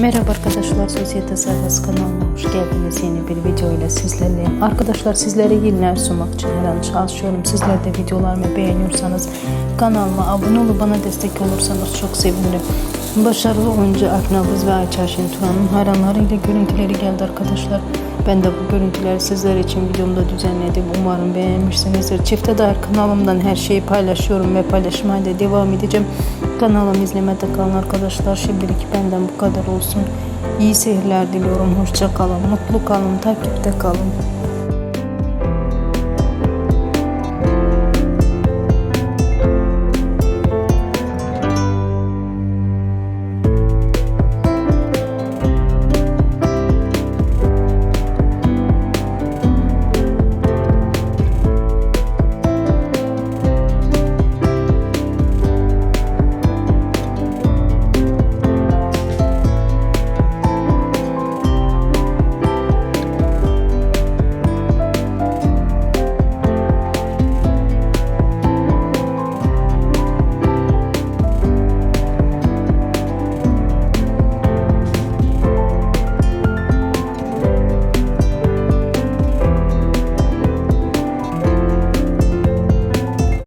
Merhaba arkadaşlar, Sosyete Sayfası kanalına hoş geldiniz. Yeni bir video ile sizlerleyim. Arkadaşlar sizlere yeniler sunmak için her an çalışıyorum. Sizler de videolarımı beğeniyorsanız kanalıma abone olup bana destek olursanız çok sevinirim. Başarılı oyuncu Aknabız ve Ayça Şentuğan'ın hayranlarıyla görüntüleri geldi arkadaşlar. Ben de bu görüntüleri sizler için videomda düzenledim. Umarım beğenmişsinizdir. Çifte dair kanalımdan her şeyi paylaşıyorum ve paylaşmaya da devam edeceğim. Kanalımı izlemede kalın arkadaşlar. Şimdilik benden bu kadar olsun. İyi seyirler diliyorum. Hoşça kalın. Mutlu kalın. Takipte kalın.